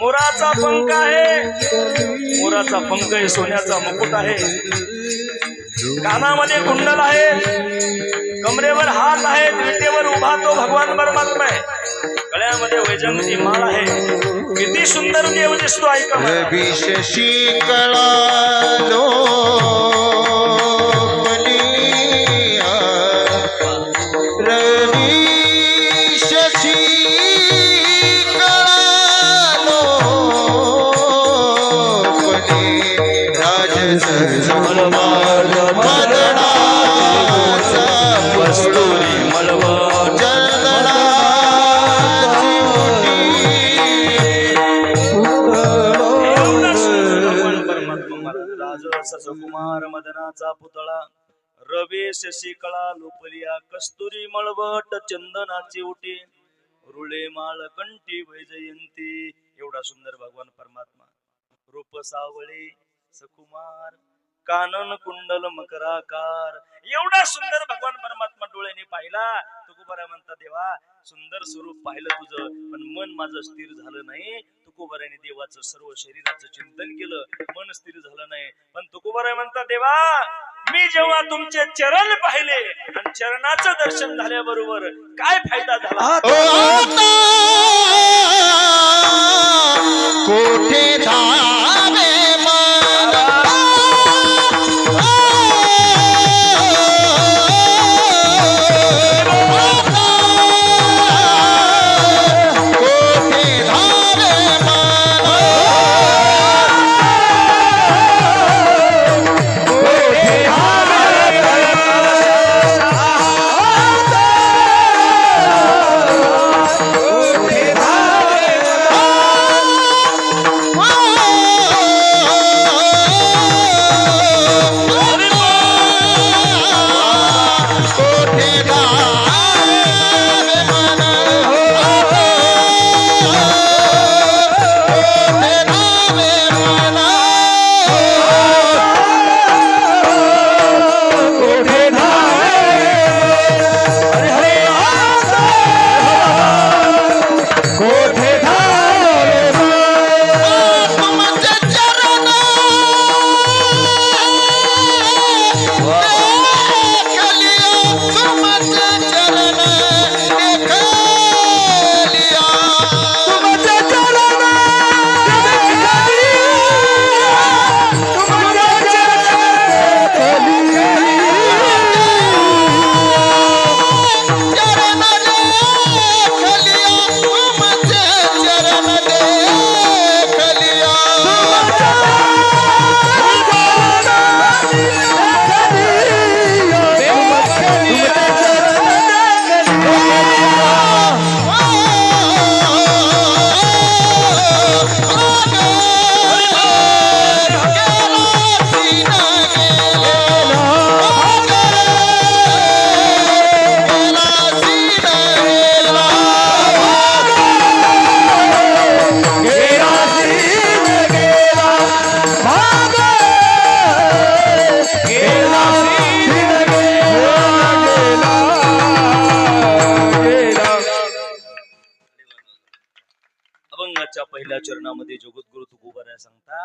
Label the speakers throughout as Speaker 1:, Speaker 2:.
Speaker 1: मोराचा पंख आहे. मोराचा पंख आहे सोन्याचा मुकुट आहे. कानामध्ये कुंडल आहे. कमरेवर हात आहे. विटेवर उभा तो भगवान परमात्मा आहे. गळ्यामध्ये वैजंती माळ आहे. किती सुंदर देव दिसतो ऐका मला.
Speaker 2: कळा
Speaker 1: सुकुमार पुतळा. रवे शशिकळा लोपलिया कस्तुरी मळवट चंदनाची उटी. रुळे माळ कंठी वैजयंती. एवढा सुंदर भगवान परमात्मा. रूप सावळे सकुमार कानन कुंडल मकराकार. एवढा सुंदर भगवान परमात्मा डोळ्याने पाहिला. तुकोबारा म्हणता देवा सुंदर स्वरूप पाहिलं तुझं पण मन माझं स्थिर झालं नाही. तुकोबाराने देवाचं सर्व शरीराचं चिंतन केलं. मन स्थिर झालं नाही. पण तुकोबाराय म्हणता देवा मी जेव्हा तुमचे चरण पाहिले आणि चरणाचं दर्शन झाल्याबरोबर काय फायदा झाला?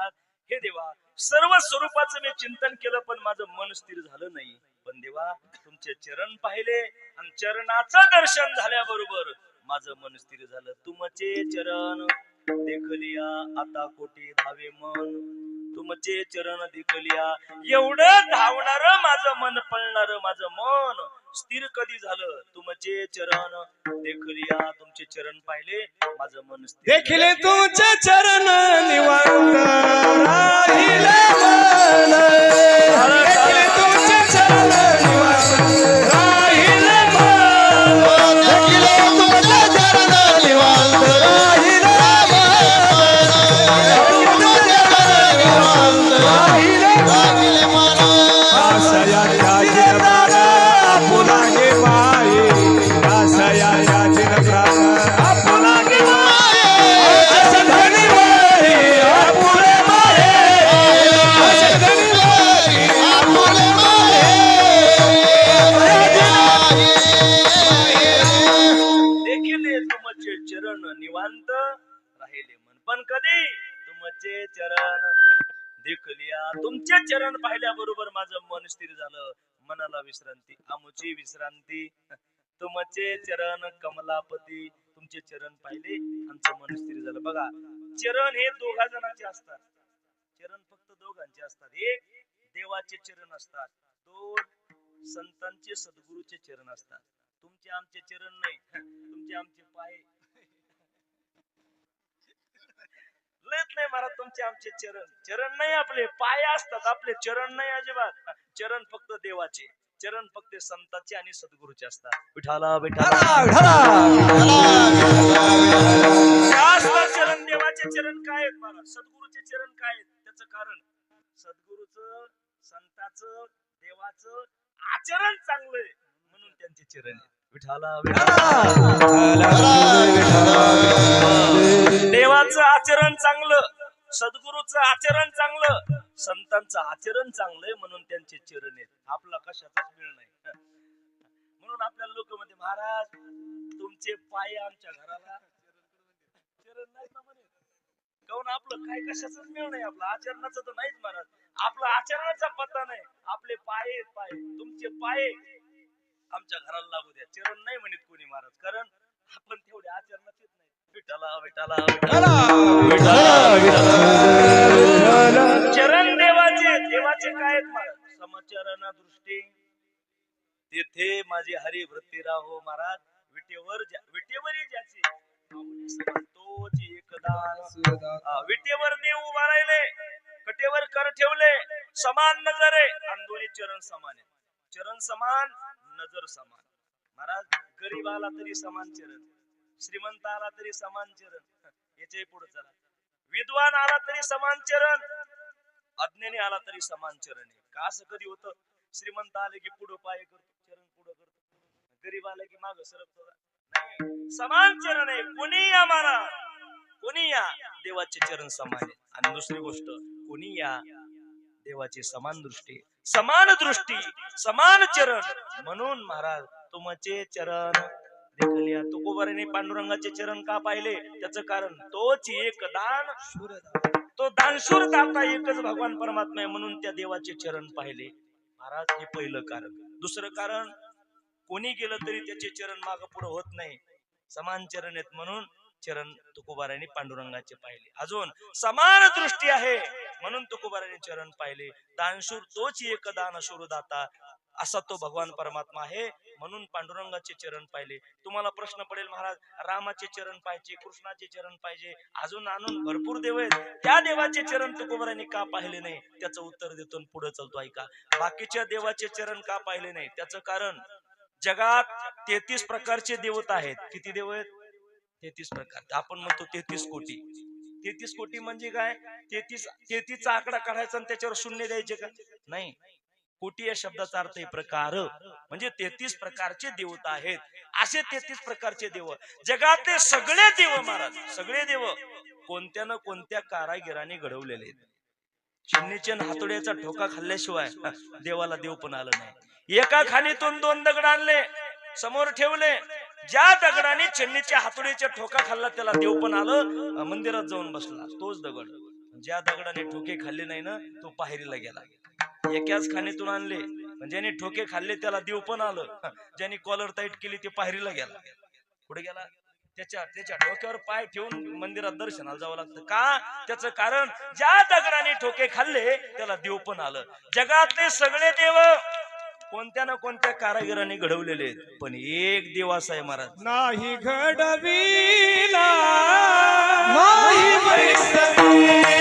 Speaker 1: सांगतात हे देवा सर्व स्वरूपाचं मी चिंतन केलं पण माझं मन स्थिर झालं नाही. पण देवा तुमचे चरण पाहिले आणि चरणाचं दर्शन झाल्याबरोबर माझं मन स्थिर झालं. तुमचे चरण देखलिया आता कोटी धावे मन? तुमचे चरण देखलिया एवढं धावणार माझं मन पळणार माझं मन स्थिर कधी झालं? तुमचे चरण. देखलिया तुमचे चरण पाहिले. माझं मन.
Speaker 3: देखिले तुमचे चरण निवांत राहिले तुमचे चरण निवांत शांत राहिले मन.
Speaker 1: पण कधी? तुमचे चरण. देखलिया तुमचे चरण पाहिल्याबरोबर माझं मन स्थिर झालं. मनाला विश्रांती आमुची विश्रांती. तुमचे चरण कमलापती. तुमचे चरण पाहिले आमचं मन स्थिर झालं. बघा चरण हे दोघा जणांचे असतात. चरण फक्त दोघांचे असतात. एक देवाचे चरण असतात. दोन संतांचे सद्गुरूचे चरण असतात. तुमचे आमचे चरण नाही. तुमचे आमचे पाय लयच नाही महाराज तुमचे आमचे चरण. चरण नाही आपले पाय असतात आपले. चरण नाही अजिबात. चरण फक्त देवाचे चरण फक्त संतांचे आणि सद्गुरूचे असतात. विठाला विठाला चरण देवाचे चरण काय आहेत महाराज? सद्गुरूचे चरण काय आहेत? त्याचं कारण सद्गुरूचं संताचं देवाचं आचरण चांगलंय म्हणून त्यांचे चरण. विठाला विठाला देवाचं आचरण चांगलं सद्गुरूचं आचरण चांगलं संतांचं आचरण चांगलंय म्हणून त्यांचे चरण आहेत. आपला कशाचाच वेळ नाही. म्हणून आपल्या लोक मध्ये महाराज तुमचे पाय आमच्या घराला चरण नाही ना म्हणे? काऊन आपलं काय कशाच मिळ नाही आपलं आचरणाचं तर नाहीच महाराज. आपला आचरणाचा पत्ता नाही. आपले पाय आहेत पाय तुमचे पाय आमच्या घराला लागू द्या. चरण नाही म्हणत कोणी महाराज. कारण आपण तेवढे आचरणाचेच नाही. चरण देवाचे देवाचे काय आहेत समचरण दृष्टी तेथे माझे हरी वृत्ती राहो महाराज. विटेवर विटेवर ज्याचे. तोच एकदान विटेवर देव उभा राहिले. कटेवर कर ठेवले. समान नजरे. आणि चरण समान आहे चरण समान नजर समान. महाराज गरीब आला तरी समान चरण. श्रीमंत आला तरी समान चरण. याच्यापुढे चला. विद्वान आला तरी समान चरण. अज्ञानी आला तरी समान चरण आहे. का असं कधी होत? श्रीमंत आले की पुढं पाय करतो चरण पुढं करतो. गरीब आले की माग सरकतो. समान चरण आहे. कोणी या मारा कोणी या देवाचे चरण समान आहे. आणि दुसरी गोष्ट कोणी या देवाची समान दृष्टी समान दृष्टी समान चरण म्हणून महाराज तुमचे चरण देखलिया तुकोबाराने पांडुरंगाचे चरण का पाहिले? त्याचं कारण तोच एक दान. तो दानशूर दाता एकच भगवान परमात्मा आहे म्हणून त्या देवाचे चरण पाहिले. महाराज हे पहिलं कारण. दुसरं कारण कोणी गेलं तरी त्याचे चरण माग पुढे होत नाही. समान चरण आहेत म्हणून चरण तुकोबाराने पांडुरंगाचे पाहिले. अजून समान दृष्टी आहे म्हणून तुकोबाराने चरण पाहिले. दानशूर तोच एक दानशूर दाता असा तो भगवान परमात्मा आहे म्हणून पांडुरंगाचे चरण पाहिले. तुम्हाला प्रश्न पडेल महाराज रामाचे चरण पाहिजे कृष्णाचे चरण पाहिजे अजून आणून भरपूर देव आहेत. त्या देवाचे चरण तुकोबराने का पाहिले नाही? त्याचं उत्तर देतो पुढे चालतो ऐका. बाकीच्या देवाचे चरण का पाहिले नाही? त्याचं कारण जगात तेहतीस प्रकारचे देवता आहेत. किती देव आहेत? तेहतीस प्रकार. आपण म्हणतो तेहतीस कोटी. तेहतीस कोटी म्हणजे काय? तेहतीस तेहतीसचा आकडा काढायचा आणि त्याच्यावर शून्य द्यायचे का? नाही. कोटी या शब्दाचा अर्थ आहे प्रकार. म्हणजे तेहतीस प्रकारचे देवता आहेत. असे तेहतीस प्रकारचे देव. जगातले सगळे देव महाराज सगळे देव कोणत्या ना कोणत्या कारागिराने घडवलेले आहेत. चिन्नीच्या हातोड्याचा ठोका खाल्ल्याशिवाय देवाला देव पण आलं नाही. एका खाणीतून दोन दगड आणले समोर ठेवले ज्या दगडाने चन्नीच्या हातोडीच्या ठोका खाल्ला त्याला देव पण आलं मंदिरात जाऊन बसला. तोच दगड. ज्या दगडाने ठोके खाल्ले नाही ना तो पायरीला गेला. एकाच खाणीतून आणले. ज्याने ठोके खाल्ले त्याला देव पण आलं. ज्याने कॉलर टाईट केली ते पायरीला गेला. कुठे गेला? त्याच्या त्याच्या डोक्यावर पाय ठेवून मंदिरात दर्शनाला जावं लागतं. का? त्याचं कारण ज्या दगडाने ठोके खाल्ले त्याला देव पण आलं. जगातले सगळे देव कोणत्या ना कोणत्या कारागिराने घडवलेले आहेत. पण एक देव असा आहे महाराज
Speaker 3: नाही घडविला नाही बैसविला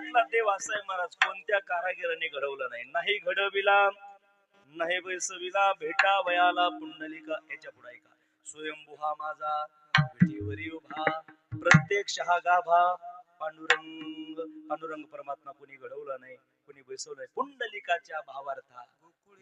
Speaker 1: बाळासाहेब महाराज कोणत्या कारागिराने घडवलं नाही. नाही घडविला नाही बैसविला भेटा वयाला पुंडलिका याच्यापुढे ऐका. स्वयंभू हा माझा विठीवरी उभा प्रत्यक्ष हा गाभा. पांडुरंग पांडुरंग परमात्मा कोणी घडवला नाही कोणी बैसवलं नाही. पुंडलिकाच्या भावार्था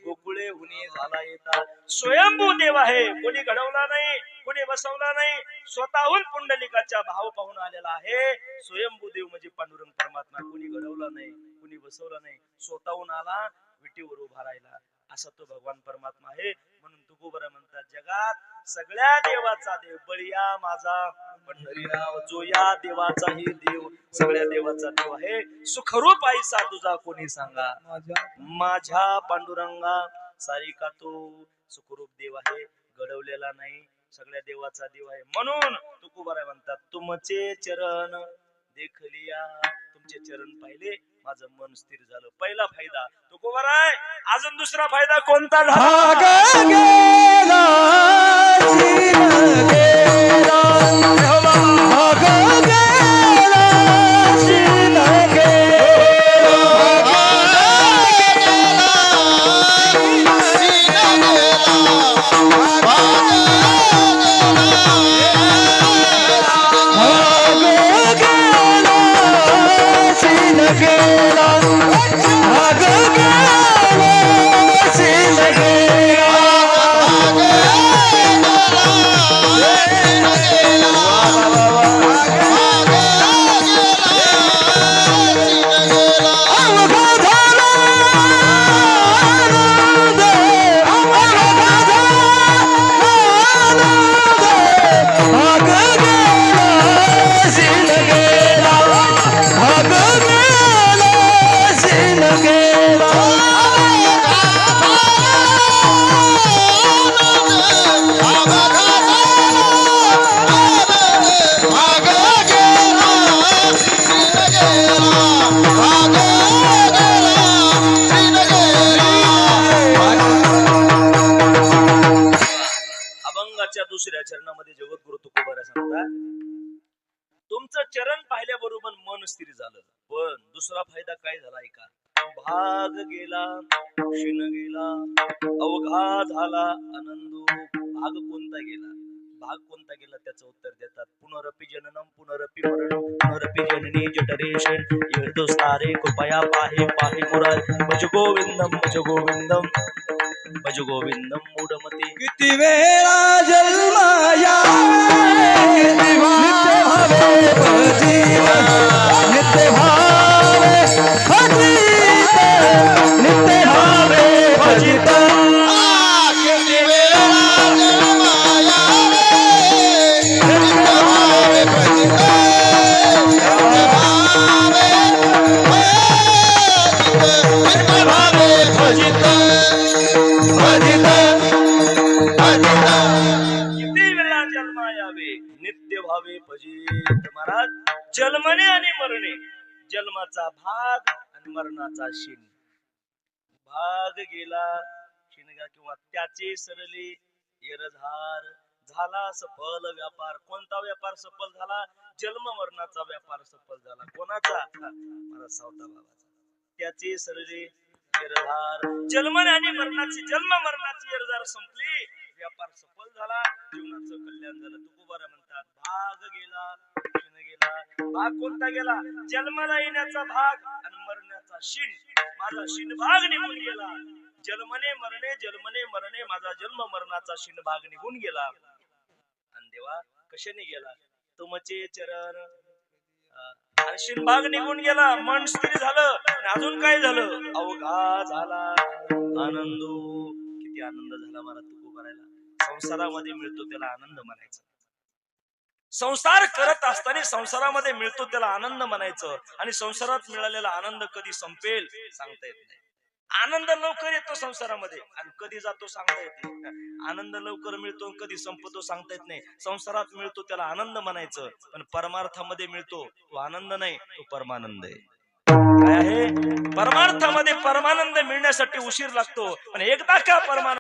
Speaker 1: गोकुळे हुनी झाला येतात स्वयंभू देव आहे. कोणी घडवला नाही कोणी बसवला नाही. स्वतःहून पुंडलिकाचा भाव पाहून आलेला आहे. स्वयंभू देव म्हणजे पांडुरंग परमात्मा. कोणी घडवला नाही कोणी बसवला नाही. स्वतःहून आला विटीवर उभा राहिला. असा तो भगवान परमात्मा आहे. म्हणून तुकोबरा म्हणतात. जगात सगळ्या देवाचा देव बळीया माझा. पंढरीराव जो या देवाचाही देव सगळ्या देवाचा देव आहे. सुखरूप आई तुझा कोणी सांगा? माझ्या पांडुरंगा सारिका तो सुखरूप देव आहे घडवलेला नाही सगळ्या देवाचा देव आहे. म्हणून तुकोबारा म्हणतात तुमचे चरण देखलिया. तुमचे चरण पाहिले. माझं मन स्थिर झालं. पहिला फायदा तुकोबारा आहे? अजून दुसरा फायदा कोणता झाला? दुसऱ्या चरणामध्ये जगद्गुरु तुकोबारा सांगतात तुमचं चरण पाहिल्याबरोबर मन स्थिर झालं. पण दुसरा फायदा काय झाला ऐका भाग गेला क्षीण गेला अवघा झाला आनंद भाग कोणता गेला? भाग कोणता गेला? त्याचं उत्तर देतात. पुनरपि जननम पुनरपि मरणम पुनरपि जननी जठरेशन येळदोस्तारे कृपया पाहे पाहे मुरार भज गोविंदम भज गोविंदम भज गोविंदम मूढमते.
Speaker 3: किती वेळा
Speaker 1: किती वेळा जन्मा यावे. नित्य भावे भजित महाराज जन्मणे आणि मरणे. जन्माचा भाग आणि मरणाचा शिन भाग गेला शिनगा किंवा त्याचे सरले. येरझार झाला सफल व्यापार. कोणता व्यापार सफल झाला? जन्म मरणाचा व्यापार सफल झाला. कोणाचा? हा, महाराज सावता बाबाचा. त्याचे सरले येरझार जन्म आणि मरणाची जन्म मरणाची येरझार संपली. व्यापार सफल झाला जीवनाचं कल्याण झालं. तुकोबारा म्हणतात भाग गेला गेला. भाग कोणता गेला? जन्माला येण्याचा भाग आणि मरण्याचा शिन माझा शिन भाग निघून गेला. जन्मने मरणे जन्मने मरणे माझा जन्म मरणाचा शिन भाग निघून गेला. आणि देवा कशाने गेला? तुमचे चरण. अं, आणि निघून गेला. मन स्थिर झालं आणि अजून काय झालं? अवघा झाला. आनंदो. किती आनंद झाला मला तू करायला संसारामध्ये मिळतो त्याला आनंद म्हणायचा. संसार करत असताना संसारामध्ये मिळतो त्याला आनंद म्हणायचं. आणि संसारात मिळालेला आनंद कधी संपेल सांगता येत नाही. आनंद लवकर येतो संसारामध्ये आणि कधी जातो सांगता येत नाही. आनंद लवकर मिळतो कधी संपतो सांगता येत नाही. संसारात मिळतो त्याला आनंद म्हणायचं. पण परमार्थामध्ये मिळतो तो आनंद नाही तो परमानंद आहे. काय आहे? परमार्थामध्ये परमानंद मिळण्यासाठी उशीर लागतो. पण एकदा का परमानंद